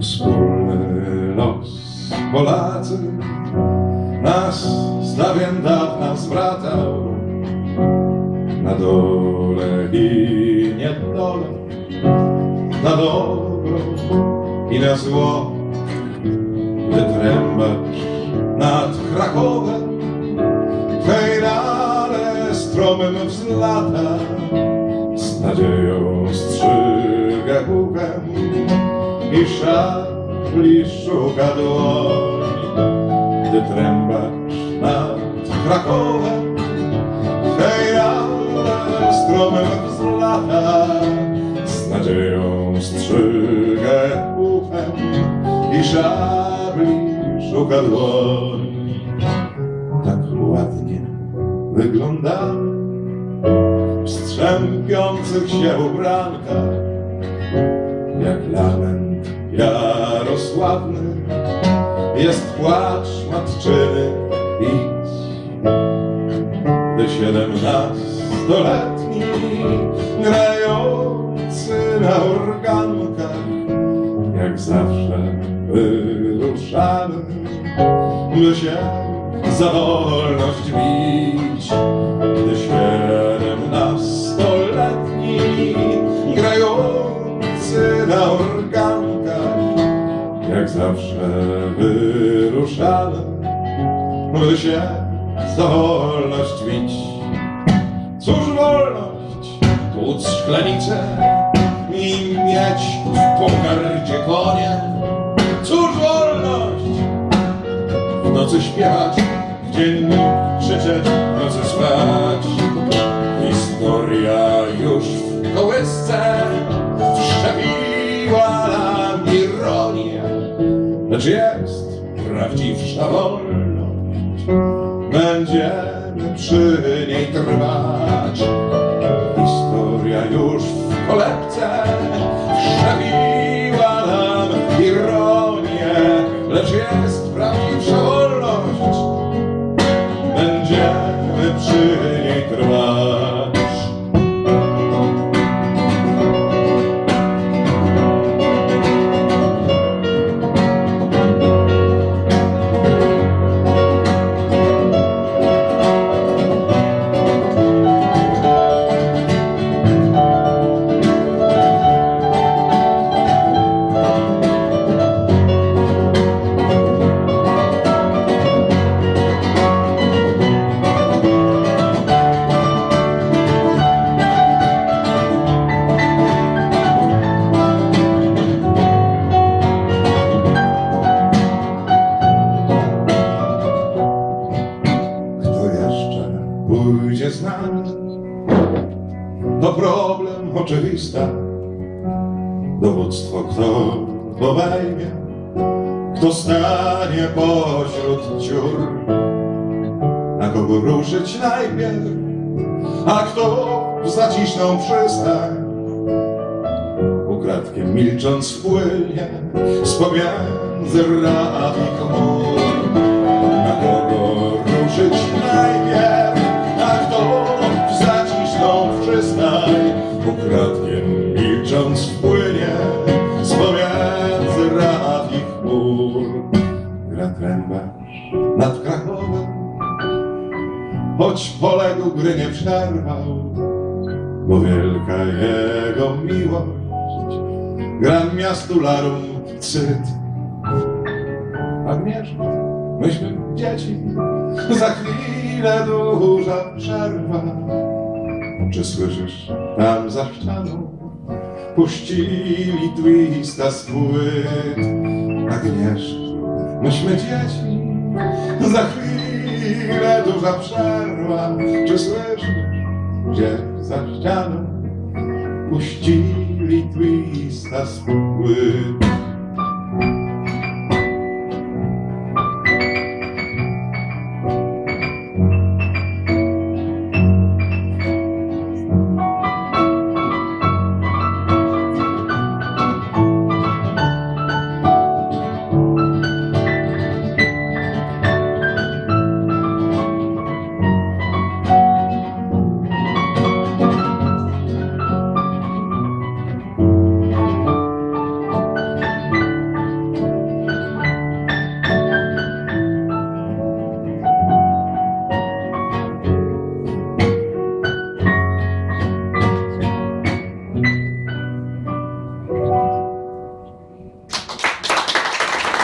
wspólny los. Polacy nas z dawien dawna zwracał na dole i niedole, na dobro i na zło. Wytrębacz nad Krakowem, fejrale stromym wzlata, z nadzieją strzyga główem i szabli szuka dłoń. Gdy trębacz nad Krakowem, fejrale stromym wzlata, z nadzieją strzyga główem i szabli szuka dłoń. Tak ładnie wyglądamy w strzępiących się ubrankach, jak lament Jarosławny, jest płacz matczyny idź. Gdy siedemnastoletni grający na organkach, jak zawsze wyruszamy, by się za wolność bić. By się za wolność bić. Cóż wolność, tłuc szklanicę i mieć w pogardzie konie. Cóż wolność, w nocy śpiewać, w dzień krzyczeć, w nocy spać. Historia już w kołysce wszczepiła nam ironię, lecz jest prawdziwsza wolność. Będziemy przy niej trwać. Pójdzie z nami? To problem oczywisty. Dowództwo kto obejmie? Kto stanie pośród ciur? Na kogo ruszyć najpierw? A kto w zaciszną przystań? Ukradkiem milcząc wpłynie z pomiędzy raf i chmur. Na kogo ruszyć nad Krakowem, choć poległ gry nie przerwał, bo wielka jego miłość gra miastu larum cyt. Agnieszka, myśmy dzieci, za chwilę duża przerwa. Czy słyszysz tam za ścianą? Puścili twista z płyt. Agnieszko, myśmy dzieci, za chwilę duża przerwa. Czy słyszysz, gdzie za ścianą puścili twista z?